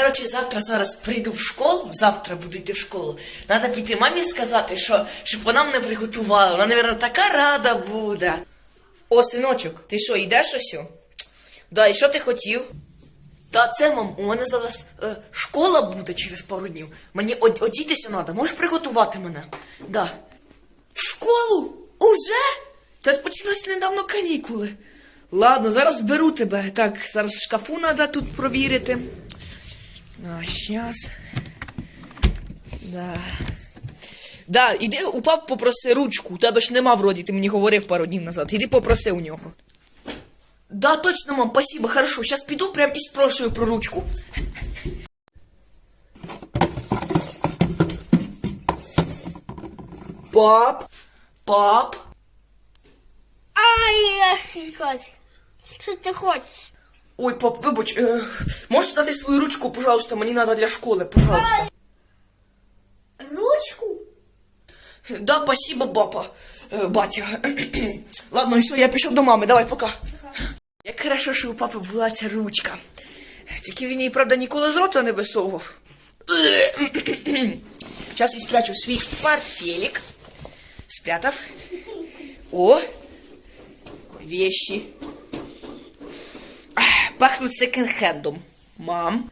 коротше, завтра зараз прийду в школу, завтра буду йти в школу. Треба піти мамі сказати, що, щоб вона мене приготувала. Вона, мабуть, така рада буде. О, синочок, ти що, йдеш ось? Да, і що ти хотів? Та це, мам, у мене зараз е, школа буде через пару днів. Мені од- одітися треба. Можеш приготувати мене? Да. В школу? Уже? Та почалось недавно канікули. Ладно, зараз зберу тебе. Так, зараз в шкафу треба тут провірити. А, щас. Да. Да, іди у пап попроси ручку. У тебе ж нема вроді, ти мені говорив пару днів назад. Іди попроси у нього. Да, точно, мам, спасибо, хорошо. Сейчас піду прям і спрошую про ручку. Пап. Пап. Ай, ах, Що ти хочеш? Ой, пап, вибач, е, можеш дати свою ручку, пожалуйста, мені треба для школи, пожалуйста. Ручку? Да, спасибо, папа. Е, батя. Ладно, все, я пішов до мами, давай, пока. Як хорошо, що у папи була ця ручка. Тільки він її, правда, ніколи з рота не висовував. Зараз я спрячу свій портфелик. Спрятав. О! Вещи. Ах, Пахнуть секонд-хендом. Мам.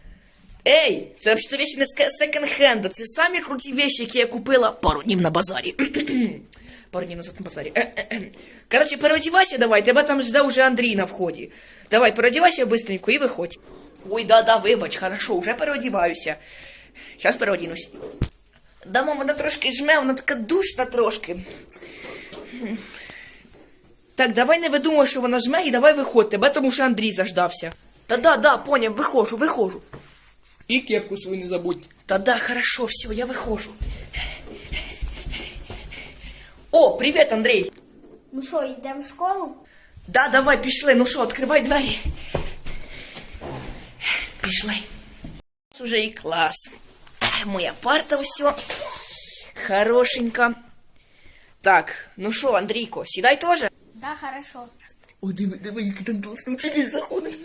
Ей, це взагалі вещи не з ке- секонд-хенда. Це самі круті вещи, які я купила пару днів на базарі. пару днів назад на базарі. Е-е-е. Коротше, переодівайся давай, тебе там жде уже Андрій на вході. Давай, переодівайся быстренько і виходь. Ой, да-да, вибач, хорошо, вже переодіваюся. Зараз переодінусь. Да, мама, вона трошки жме, вона така душна трошки. Так, давай не видумуй, що вона жме, і давай виходь, тебе тому що Андрій заждався. Та да, да, поняв, виходжу, виходжу. І кепку свою не забудь. Та да, хорошо, все, я виходжу. О, привіт, Андрій. Ну що, йдемо в школу? Да, давай, пішли. Ну що, відкривай двері. Пішли. Це Уже і клас. Ех, Моя парта все. Хорошенька. Так, ну що, Андрійко, сідай теж. Хорошо. Ой, диви, диви, який там учитель заходить.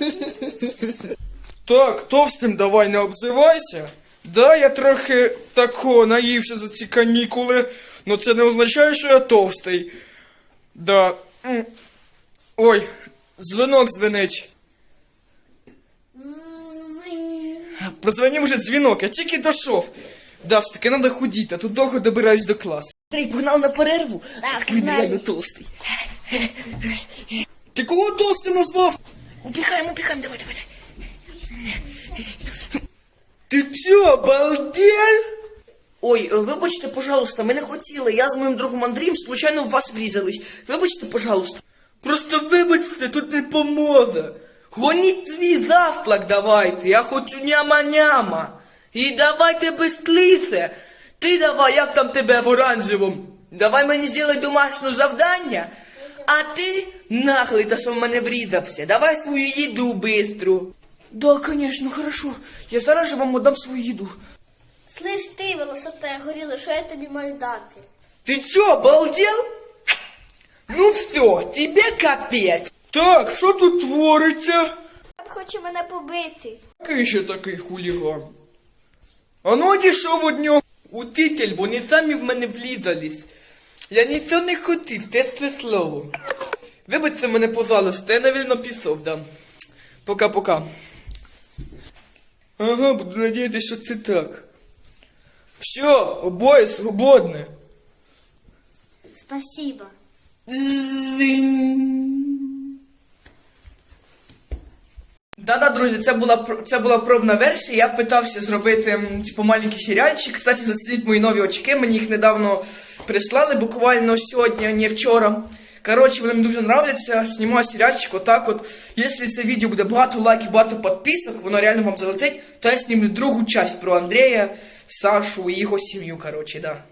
Так, товстим давай не обзивайся. Да, я трохи тако наївся за ці канікули, но це не означає, що я товстий. Да. м. Ой, дзвінок дзвенить. Прозвонив вже дзвінок, я тільки дійшов. Да, все таки треба худіти, а тут довго добираюсь до класу. Андрій, погнав на перерву. Так, він реально толстий. Ти кого товстим назвав? Убігаємо, убігаємо, давай, давай. Ти що, обалдел? Ой, вибачте, пожалуйста, ми не хотіли. Я з моїм другом Андрієм случайно в вас врізались. Вибачте, пожалуйста. Просто вибачте, тут не поможе. Гоніть свій завтрак давайте, я хочу няма-няма. І давайте бистріше. Ти давай, як там тебе в оранжевому? Давай мені зробай домашнє завдання. А ти наглий, та що в мене врізався. Давай свою їду бистру. Да, конечно, хорошо. Я зараз же вам отдам свою їду. Слиш ти, велосипед горіло, що я тобі маю дати? Ти що, обалдел? Ну все, тебе капець. Так, що тут твориться? Він хоче мене побити. Який ще такий хуліган? А ну одійшов од нього. Утитель, вони самі в мене влізались. Я нічого не хотів, те слово. Вибачте мене, пожалуйста, я, навірно, пісов дам. Пока-пока. Ага, буду надіятися, що це так. Все, обоє свободне. Спасибо. Да-да, друзі, це була це була пробна версія. Я питався зробити типу маленький серіальчик. Кстати, зацініть мої нові очки. Мені їх недавно прислали, буквально сьогодні, не вчора. Коротше, вони мені дуже нравляться. Знімаю серіальчик отак от. Якщо це відео буде багато лайків, багато підписок, воно реально вам залетить, то я знімлю другу часть про Андрія, Сашу і його сім'ю, коротше, да.